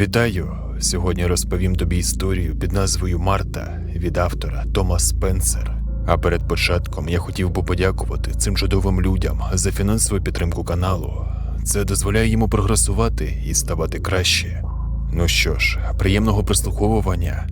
Вітаю! Сьогодні розповім тобі історію під назвою Марта від автора Тома Спенсер. А перед початком я хотів би подякувати цим чудовим людям за фінансову підтримку каналу. Це дозволяє йому прогресувати і ставати краще. Ну що ж, приємного прослуховування.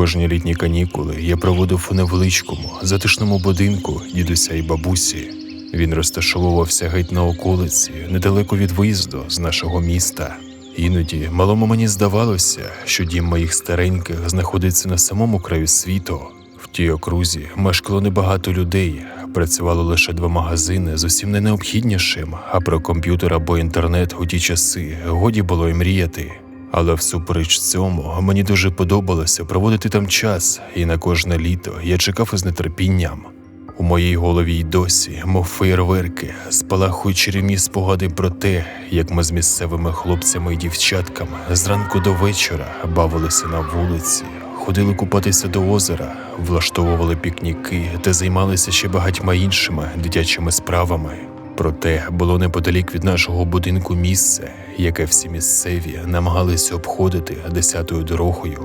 Кожні літні канікули я проводив у невеличкому, затишному будинку дідуся і бабусі. Він розташовувався геть на околиці, недалеко від виїзду з нашого міста. Іноді малому мені здавалося, що дім моїх стареньких знаходиться на самому краю світу. В тій окрузі мешкало небагато людей, працювало лише два магазини з усім не необхіднішим, а про комп'ютер або інтернет у ті часи годі було й мріяти. Але всупереч цьому мені дуже подобалося проводити там час, і на кожне літо я чекав із нетерпінням. У моїй голові й досі, мов феєрверки, спалахують чарівні спогади про те, як ми з місцевими хлопцями і дівчатками зранку до вечора бавилися на вулиці, ходили купатися до озера, влаштовували пікніки та займалися ще багатьма іншими дитячими справами. Проте було неподалік від нашого будинку місце, яке всі місцеві намагалися обходити десятою дорогою.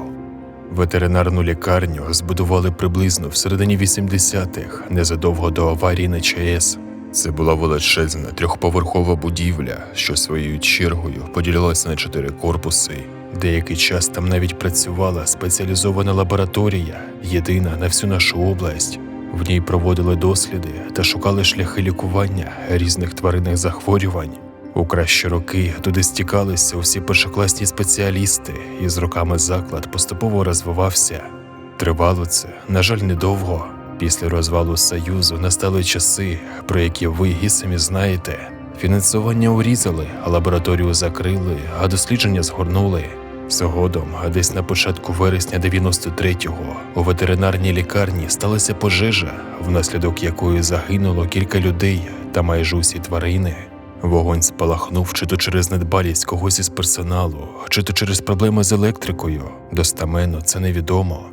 Ветеринарну лікарню збудували приблизно в середині 80-х, незадовго до аварії на ЧАЕС. Це була величезна трьохповерхова будівля, що своєю чергою поділялася на чотири корпуси. Деякий час там навіть працювала спеціалізована лабораторія, єдина на всю нашу область. В ній проводили досліди та шукали шляхи лікування різних тваринних захворювань. У кращі роки туди стікалися усі першокласні спеціалісти, і з роками заклад поступово розвивався. Тривало це, на жаль, недовго. Після розвалу Союзу настали часи, про які ви і самі знаєте. Фінансування урізали, а лабораторію закрили, а дослідження згорнули. Згодом, десь на початку вересня 93-го у ветеринарній лікарні сталася пожежа, внаслідок якої загинуло кілька людей та майже усі тварини. Вогонь спалахнув чи то через недбалість когось із персоналу, чи то через проблеми з електрикою. Достаменно це невідомо.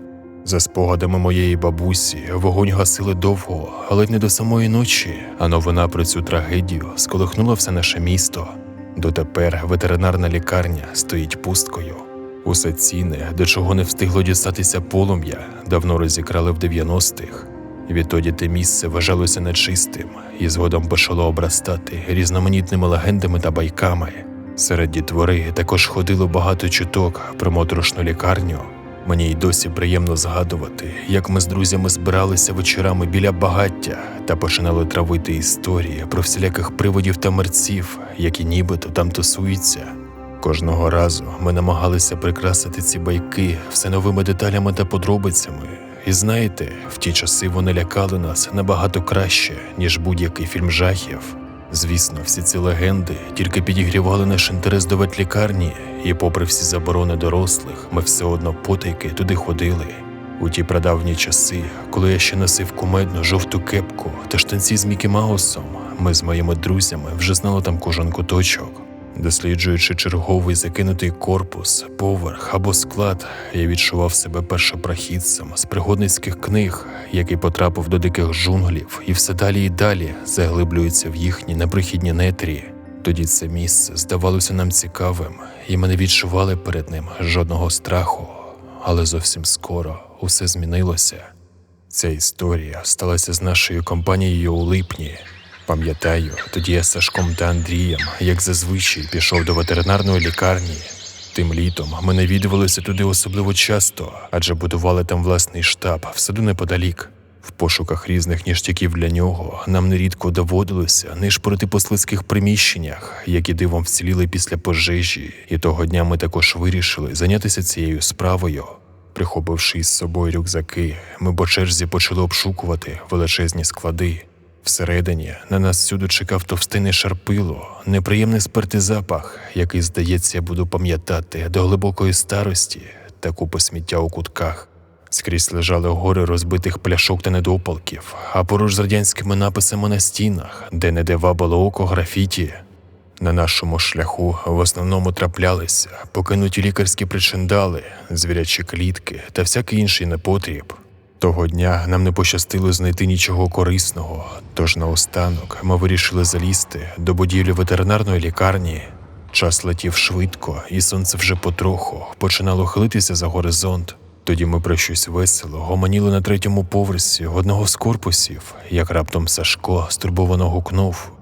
За спогадами моєї бабусі, вогонь гасили довго, але не до самої ночі, а новина про цю трагедію сколихнула все наше місто. Дотепер ветеринарна лікарня стоїть пусткою. Усе ціне, до чого не встигло дістатися полум'я, давно розікрали в 90-х. Відтоді те місце вважалося нечистим і згодом почало обрастати різноманітними легендами та байками. Серед дітвори також ходило багато чуток про моторошну лікарню. Мені й досі приємно згадувати, як ми з друзями збиралися вечорами біля багаття та починали травити історії про всіляких приводів та мерців, які нібито там тусуються. Кожного разу ми намагалися прикрасити ці байки все новими деталями та подробицями. І знаєте, в ті часи вони лякали нас набагато краще, ніж будь-який фільм жахів. Звісно, всі ці легенди тільки підігрівали наш інтерес до ветлікарні, і, попри всі заборони дорослих, ми все одно потайки туди ходили. У ті прадавні часи, коли я ще носив кумедну жовту кепку та штанці з Мікі Маусом, ми з моїми друзями вже знали там кожен куточок. Досліджуючи черговий закинутий корпус, поверх або склад, я відчував себе першопрохідцем з пригодницьких книг, який потрапив до диких джунглів, і все далі і далі заглиблюється в їхні непрохідні нетрі. Тоді це місце здавалося нам цікавим, і ми не відчували перед ним жодного страху. Але зовсім скоро усе змінилося. Ця історія сталася з нашою компанією у липні. Пам'ятаю, тоді я з Сашком та Андрієм, як зазвичай, пішов до ветеринарної лікарні. Тим літом ми навідувалися туди особливо часто, адже будували там власний штаб в саду неподалік. В пошуках різних ніштяків для нього нам нерідко доводилося нишпорити по слизьких приміщеннях, які дивом вціліли після пожежі, і того дня ми також вирішили зайнятися цією справою. Прихопивши із собою рюкзаки, ми по черзі почали обшукувати величезні склади. Всередині на нас всюди чекав товстине шарпило, неприємний спиртий запах, який, здається, буду пам'ятати до глибокої старості та купи сміття у кутках. Скрізь лежали гори розбитих пляшок та недопалків, а поруч з радянськими написами на стінах, де не де вабило око графіті. На нашому шляху в основному траплялися покинуті лікарські причиндали, звірячі клітки та всякий інший непотріб. Того дня нам не пощастило знайти нічого корисного, тож наостанок ми вирішили залізти до будівлі ветеринарної лікарні. Час летів швидко, і сонце вже потроху починало хилитися за горизонт. Тоді ми про щось весело гомоніли на третьому поверсі одного з корпусів, як раптом Сашко стурбовано гукнув.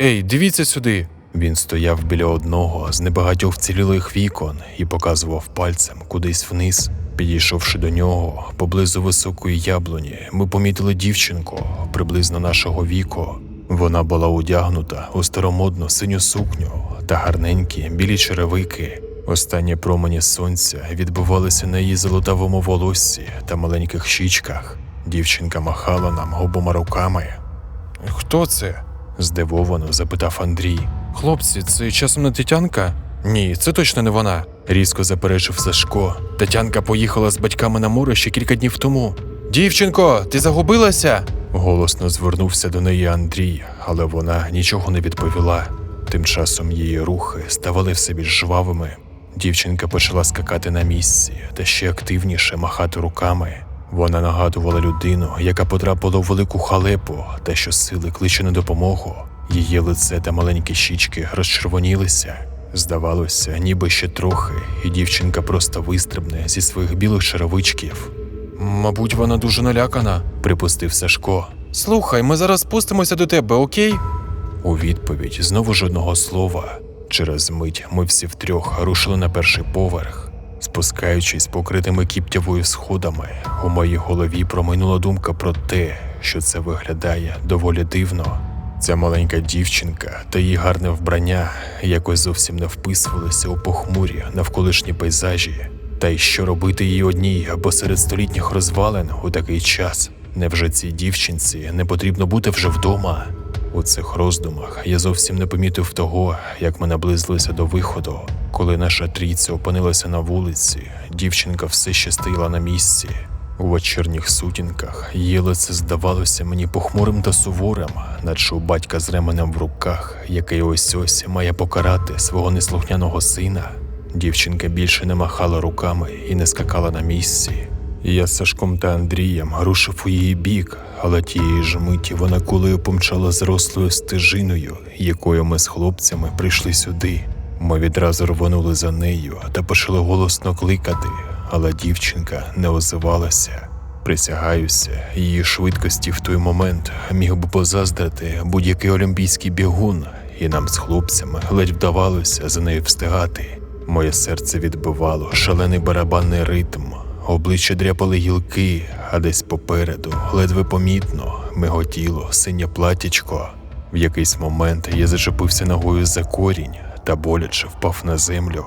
Ей, дивіться сюди. Він стояв біля одного з небагатьох вцілілих вікон і показував пальцем кудись вниз. Підійшовши до нього, поблизу високої яблуні, ми помітили дівчинку приблизно нашого віку. Вона була одягнута у старомодну синю сукню та гарненькі білі черевики. Останні промені сонця відбивалися на її золотавому волоссі та маленьких щічках. Дівчинка махала нам обома руками. Хто це? здивовано запитав Андрій. Хлопці, це часом не Тетянка? Ні, це точно не вона. Різко заперечив Сашко. Тетянка поїхала з батьками на море ще кілька днів тому. Дівчинко, ти загубилася? Голосно звернувся до неї Андрій, але вона нічого не відповіла. Тим часом її рухи ставали все більш жвавими. Дівчинка почала скакати на місці та ще активніше махати руками. Вона нагадувала людину, яка потрапила у велику халепу та що сили кличе на допомогу. Її лице та маленькі щічки розчервонілися. Здавалося, ніби ще трохи, і дівчинка просто вистрибне зі своїх білих черевичків. Мабуть, вона дуже налякана, припустив Сашко. Слухай, ми зараз спустимося до тебе, окей? У відповідь знову жодного слова. Через мить ми всі втрьох рушили на перший поверх. Спускаючись покритими кіптявою сходами, у моїй голові промайнула думка про те, що це виглядає доволі дивно. Ця маленька дівчинка та її гарне вбрання якось зовсім не вписувалися у похмурі навколишні пейзажі. Та й що робити їй одній або серед столітніх розвалин у такий час? Невже цій дівчинці не потрібно бути вже вдома? У цих роздумах я зовсім не помітив того, як ми наблизилися до виходу. Коли наша трійця опинилася на вулиці, дівчинка все ще стояла на місці. У вечірніх сутінках її лице здавалося мені похмурим та суворим, наче у батька з ременем в руках, який ось ось має покарати свого неслухняного сина. Дівчинка більше не махала руками і не скакала на місці. Я з Сашком та Андрієм рушив у її бік, але тієї ж миті вона кулею помчала зрослою стежиною, якою ми з хлопцями прийшли сюди. Ми відразу рвонули за нею та почали голосно кликати, але дівчинка не озивалася. Присягаюся, її швидкості в той момент міг би позаздрити будь-який олімпійський бігун, і нам з хлопцями ледь вдавалося за нею встигати. Моє серце відбивало шалений барабанний ритм, обличчя дряпали гілки, а десь попереду, ледве помітно, миготіло синє платячко. В якийсь момент я зачепився ногою за корінь та боляче впав на землю.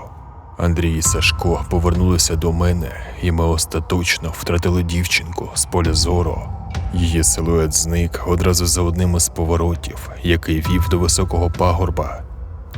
Андрій і Сашко повернулися до мене, і ми остаточно втратили дівчинку з поля зору. Її силует зник одразу за одним із поворотів, який вів до високого пагорба.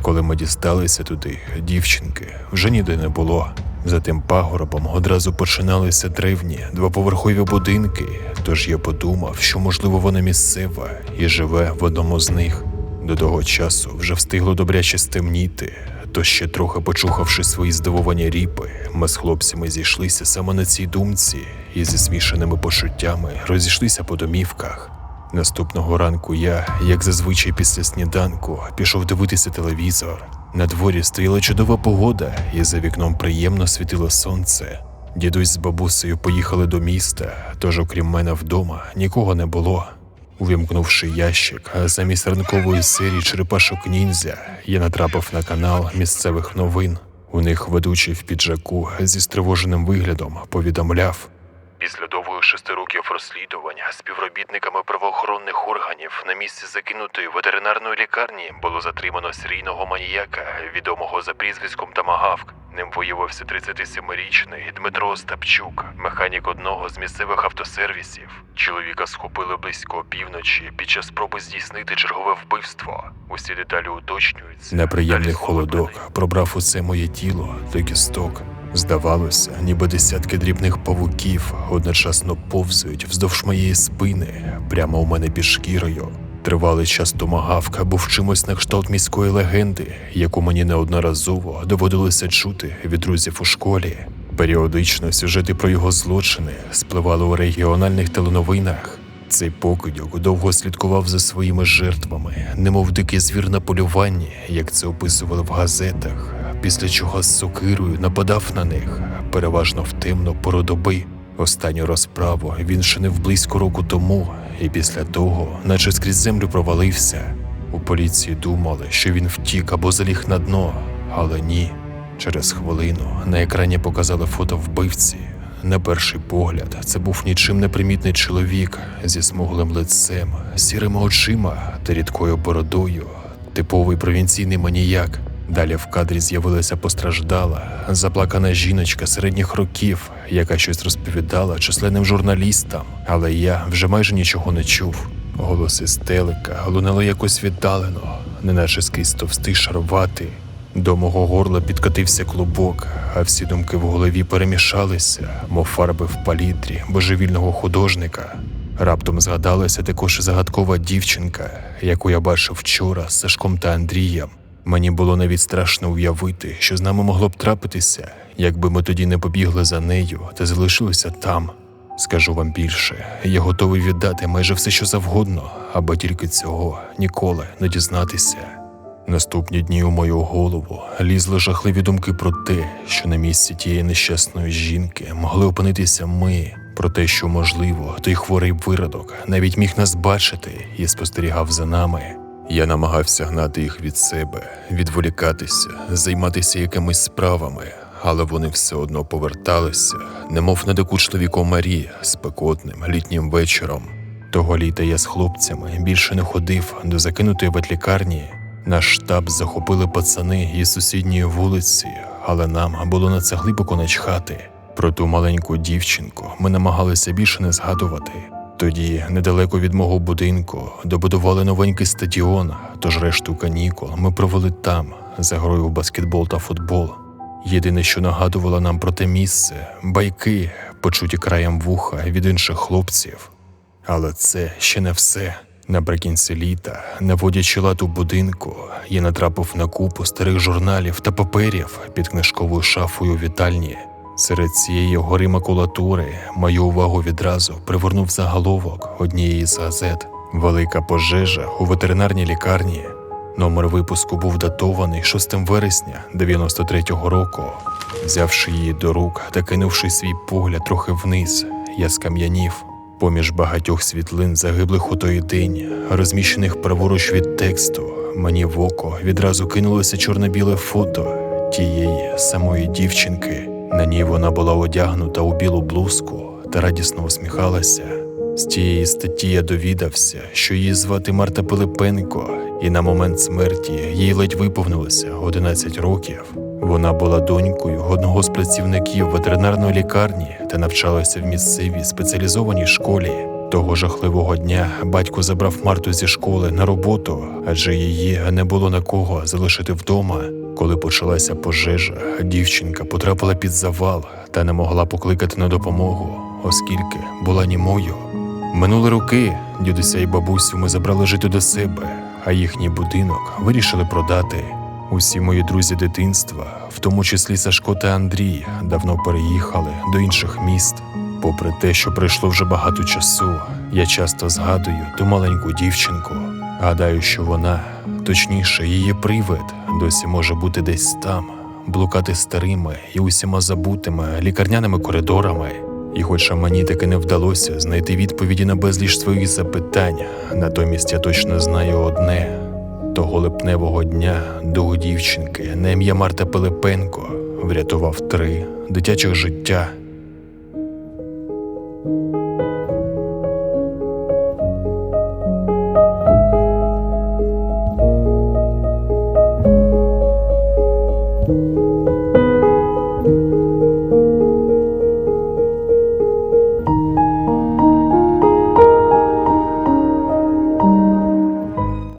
Коли ми дісталися туди, дівчинки вже ніде не було. За тим пагорбом одразу починалися древні двоповерхові будинки, тож я подумав, що можливо вона місцева і живе в одному з них. До того часу вже встигло добряче стемніти, то ще трохи почухавши свої здивовані ріпи, ми з хлопцями зійшлися саме на цій думці і зі змішаними почуттями розійшлися по домівках. Наступного ранку я, як зазвичай після сніданку, пішов дивитися телевізор. На дворі стояла чудова погода, і за вікном приємно світило сонце. Дідусь з бабусею поїхали до міста, тож окрім мене вдома нікого не було. Увімкнувши ящик, замість ранкової серії Черепашок ніндзя, я натрапив на канал місцевих новин. У них ведучий в піджаку зі стривоженим виглядом повідомляв. Після шести років розслідування співробітниками правоохоронних органів на місці закинутої ветеринарної лікарні було затримано серійного маніяка, відомого за прізвиськом Тамагавк. Ним виявився 37-річний Дмитро Остапчук, механік одного з місцевих автосервісів. Чоловіка схопили близько опівночі під час спроби здійснити чергове вбивство. Усі деталі уточнюються. Неприємний холодок пробрав усе моє тіло до кісток. Здавалося, ніби десятки дрібних павуків одночасно повзають вздовж моєї спини, прямо у мене під шкірою. Тривалий час томагавка був чимось на кшталт міської легенди, яку мені неодноразово доводилося чути від друзів у школі. Періодично сюжети про його злочини спливали у регіональних теленовинах. Цей покидьок довго слідкував за своїми жертвами, немов дикий звір на полюванні, як це описували в газетах, після чого з сокирою нападав на них, переважно в темну пору доби. Останню розправу він чинив близько року тому, і після того, наче скрізь землю провалився. У поліції думали, що він втік або заліг на дно, але ні. Через хвилину на екрані показали фото вбивці. На перший погляд, це був нічим не примітний чоловік зі смуглим лицем, сірими очима та рідкою бородою, типовий провінційний маніяк. Далі в кадрі з'явилася постраждала, заплакана жіночка середніх років, яка щось розповідала численним журналістам, але я вже майже нічого не чув. Голоси стелика лунали якось віддалено, неначе скрізь товстий шарватий. До мого горла підкотився клубок, а всі думки в голові перемішалися, мов фарби в палітрі божевільного художника. Раптом згадалася також загадкова дівчинка, яку я бачив вчора з Сашком та Андрієм. Мені було навіть страшно уявити, що з нами могло б трапитися, якби ми тоді не побігли за нею та залишилися там. Скажу вам більше, я готовий віддати майже все, що завгодно, аби тільки цього ніколи не дізнатися. Наступні дні у мою голову лізли жахливі думки про те, що на місці тієї нещасної жінки могли опинитися ми, про те, що, можливо, той хворий виродок навіть міг нас бачити і спостерігав за нами. Я намагався гнати їх від себе, відволікатися, займатися якимись справами, але вони все одно поверталися, немов надокучливі комарі спекотним літнім вечором. Того літа я з хлопцями більше не ходив до закинутої ветлікарні. Наш штаб захопили пацани із сусідньої вулиці, але нам було на це глибоко начхати. Про ту маленьку дівчинку ми намагалися більше не згадувати. Тоді, недалеко від мого будинку, добудували новенький стадіон, тож решту канікул ми провели там, за грою в баскетбол та футбол. Єдине, що нагадувало нам про те місце байки, почуті краєм вуха від інших хлопців. Але це ще не все. Наприкінці літа, наводячи лад у будинку, я натрапив на купу старих журналів та паперів під книжковою шафою вітальні. Серед цієї гори макулатури мою увагу відразу привернув заголовок однієї з газет Велика пожежа у ветеринарній лікарні. Номер випуску був датований 6 вересня 93-го року. Взявши її до рук та кинувши свій погляд трохи вниз, я скам'янів. Поміж багатьох світлин загиблих у той день, розміщених праворуч від тексту, мені в око відразу кинулося чорно-біле фото тієї самої дівчинки. На ній вона була одягнута у білу блузку та радісно усміхалася. З тієї статті я довідався, що її звати Марта Пилипенко, і на момент смерті їй ледь виповнилося 11 років. Вона була донькою одного з працівників ветеринарної лікарні та навчалася в місцевій спеціалізованій школі. Того жахливого дня батько забрав Марту зі школи на роботу, адже її не було на кого залишити вдома. Коли почалася пожежа, дівчинка потрапила під завал та не могла покликати на допомогу, оскільки була німою. Минули роки дідуся і бабусю ми забрали жити до себе, а їхній будинок вирішили продати. Усі мої друзі дитинства, в тому числі Сашко та Андрій, давно переїхали до інших міст. Попри те, що пройшло вже багато часу, я часто згадую ту маленьку дівчинку. Гадаю, що вона, точніше, її привид, досі може бути десь там, блукати старими і усіма забутими лікарняними коридорами. І хоча мені таки не вдалося знайти відповіді на безліч своїх запитань, натомість я точно знаю одне: того липневого дня дух дівчинки на ім'я Марта Пилипенко врятував три дитячих життя.